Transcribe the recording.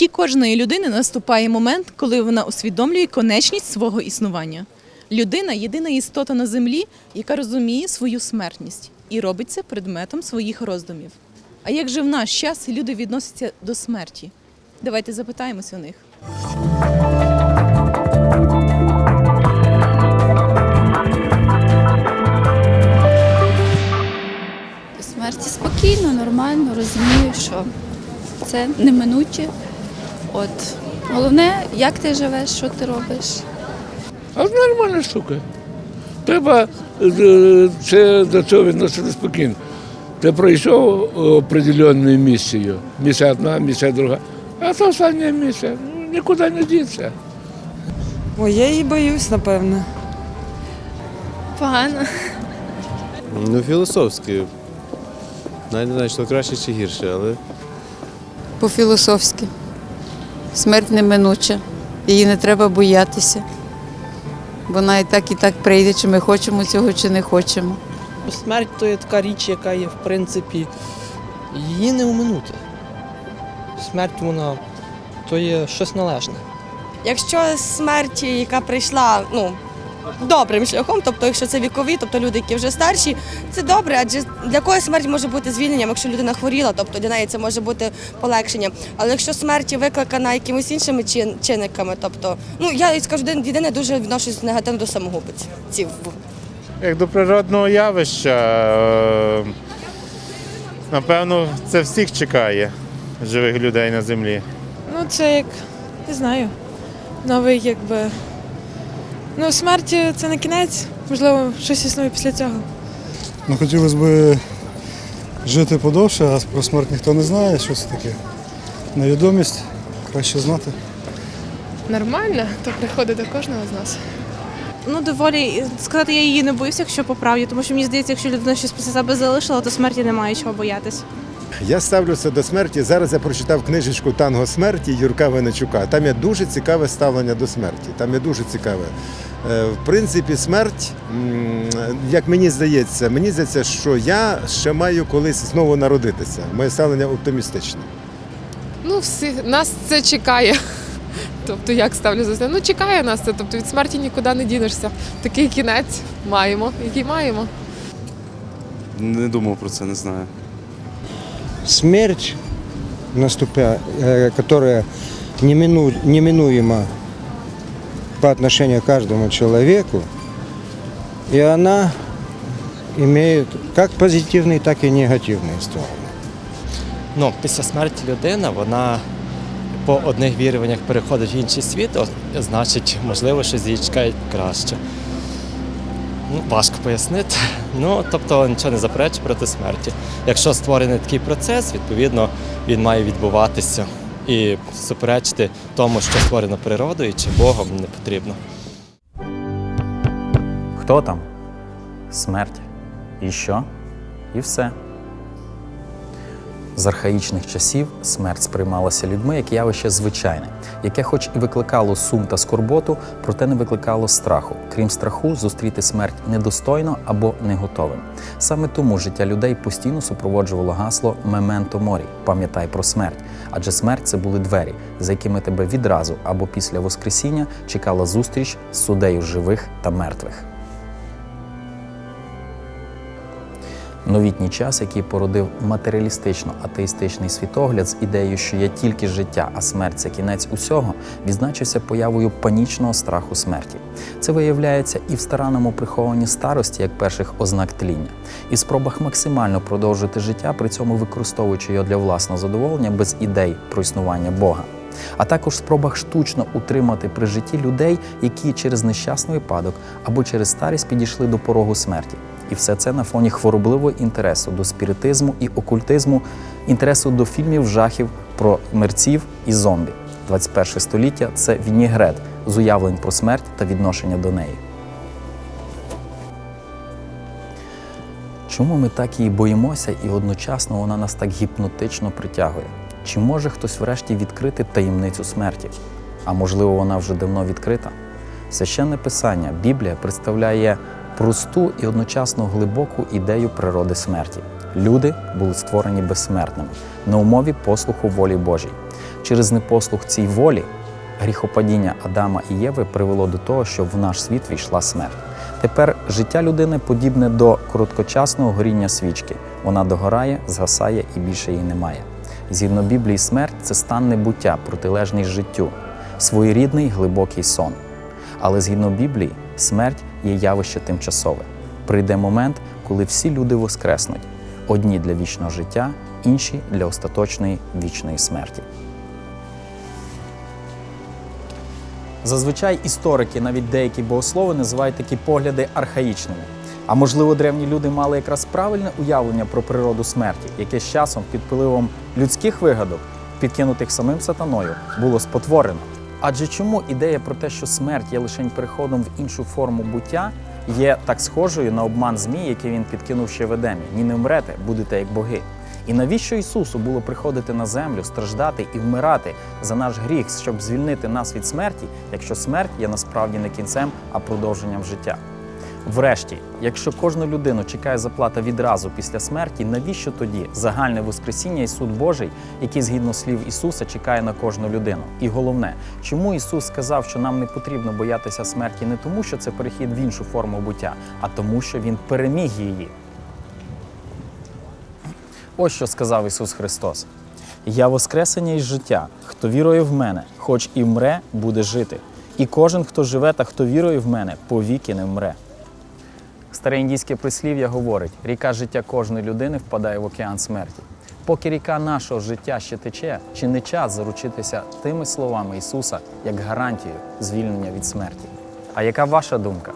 житті кожної людини наступає момент, коли вона усвідомлює конечність свого існування. Людина єдина істота на землі, яка розуміє свою смертність і робить це предметом своїх роздумів. А як же в наш час люди відносяться до смерті? Давайте запитаємось у них. До смерті спокійно, нормально, розумію, що це неминуче. От. Головне, як ти живеш, що ти робиш. А нормальна штука. Треба е, це до цього відносити спокійно. Ти пройшов определенну місію. Місія одна, місія друга. А це остання місія. Ну, Нікуди не діться. Ой, я її боюсь, напевно. Погано. Ну, філософськи. Навіть не знаю, що краще чи гірше, але по-філософськи. Смерть неминуча. Її не треба боятися. Вона і так, і так прийде, чи ми хочемо цього, чи не хочемо. Смерть то є така річ, яка є, в принципі, її не уминути. Смерть вона то є щось належне. Якщо смерть, яка прийшла ну, добрим шляхом, тобто якщо це вікові, тобто люди, які вже старші, це добре, адже для когось смерть може бути звільненням, якщо людина хворіла, тобто для неї це може бути полегшенням. Але якщо смерть викликана якимись іншими чин- чинниками, тобто, ну я скажу, єдине дуже відношусь негативно до самогубців. Як до природного явища, е, напевно, це всіх чекає живих людей на землі. Ну, це як, не знаю, новий якби. Ну, смерть це не кінець, можливо, щось існує після цього. Ну, хотілося б жити подовше, а про смерть ніхто не знає, що це таке. Невідомість, краще знати. Нормально, то приходить до кожного з нас. Ну, доволі сказати, я її не боюся, якщо по правді, тому що мені здається, якщо людина щось після себе залишила, то смерті немає чого боятися. Я ставлюся до смерті. Зараз я прочитав книжечку Танго смерті Юрка Венечука. Там є дуже цікаве ставлення до смерті. Там є дуже цікаве. Е, В принципі, смерть, як мені здається, мені здається, що я ще маю колись знову народитися. Моє ставлення оптимістичне. Ну, всі, нас це чекає. Тобто, як ставлю за це? Ну, чекає нас це, тобто від смерті нікуди не дінешся. Такий кінець маємо, який маємо. не думав про це, не знаю Смерть наступает, которая немину- неминуема по отношению к каждому человеку, и она имеет как позитивные, так и негативные стороны. Ну, після смерті людина, вона по одних віруваннях переходить в інший світ, о, значить, можливо, щось її чекає краще. Ну, важко пояснити. Ну, тобто нічого не заперечує проти смерті. Якщо створений такий процес, відповідно, він має відбуватися і суперечити тому, що створено природою чи Богом, не потрібно. Хто там? Смерть. І що? І все. З архаїчних часів смерть сприймалася людьми як явище звичайне, яке, хоч і викликало сум та скорботу, проте не викликало страху. Крім страху, зустріти смерть недостойно або не готовим. Саме тому життя людей постійно супроводжувало гасло «Мементо морі пам'ятай про смерть. Адже смерть це були двері, за якими тебе відразу або після Воскресіння чекала зустріч з судею живих та мертвих. Новітній час, який породив матеріалістично-атеїстичний світогляд з ідеєю, що є тільки життя, а смерть це кінець усього, відзначився появою панічного страху смерті. Це виявляється і в старанному прихованні старості як перших ознак тління, і в спробах максимально продовжити життя, при цьому використовуючи його для власного задоволення без ідей про існування Бога. А також в спробах штучно утримати при житті людей, які через нещасний випадок або через старість підійшли до порогу смерті. І все це на фоні хворобливого інтересу до спіритизму і окультизму, інтересу до фільмів жахів про мерців і зомбі. 21 століття це вінігрет з уявлень про смерть та відношення до неї. Чому ми так її боїмося, і одночасно вона нас так гіпнотично притягує? Чи може хтось врешті відкрити таємницю смерті? А можливо, вона вже давно відкрита? Священне писання Біблія представляє просту і одночасно глибоку ідею природи смерті. Люди були створені безсмертними на умові послуху волі Божій. Через непослух цій волі гріхопадіння Адама і Єви привело до того, що в наш світ війшла смерть. Тепер життя людини подібне до короткочасного горіння свічки. Вона догорає, згасає і більше її немає. Згідно Біблії, смерть це стан небуття, протилежний життю, своєрідний глибокий сон. Але згідно Біблії, смерть є явище тимчасове. Прийде момент, коли всі люди воскреснуть: одні для вічного життя, інші для остаточної вічної смерті. Зазвичай історики, навіть деякі богослови, називають такі погляди архаїчними. А можливо, древні люди мали якраз правильне уявлення про природу смерті, яке з часом під впливом людських вигадок, підкинутих самим сатаною, було спотворено. Адже чому ідея про те, що смерть є лише переходом в іншу форму буття, є так схожою на обман змій, який він підкинув ще в Едемі? Ні не вмрете, будете як боги. І навіщо Ісусу було приходити на землю, страждати і вмирати за наш гріх, щоб звільнити нас від смерті, якщо смерть є насправді не кінцем, а продовженням життя? Врешті, якщо кожну людину чекає заплата відразу після смерті, навіщо тоді загальне Воскресіння і суд Божий, який згідно слів Ісуса чекає на кожну людину? І головне, чому Ісус сказав, що нам не потрібно боятися смерті не тому, що це перехід в іншу форму буття, а тому, що Він переміг її. Ось що сказав Ісус Христос: Я воскресення із життя. Хто вірує в мене, хоч і вмре, буде жити. І кожен, хто живе та хто вірує в мене, повіки не вмре. Старе індійське прислів'я говорить: ріка життя кожної людини впадає в океан смерті. Поки ріка нашого життя ще тече, чи не час заручитися тими словами Ісуса як гарантією звільнення від смерті? А яка ваша думка?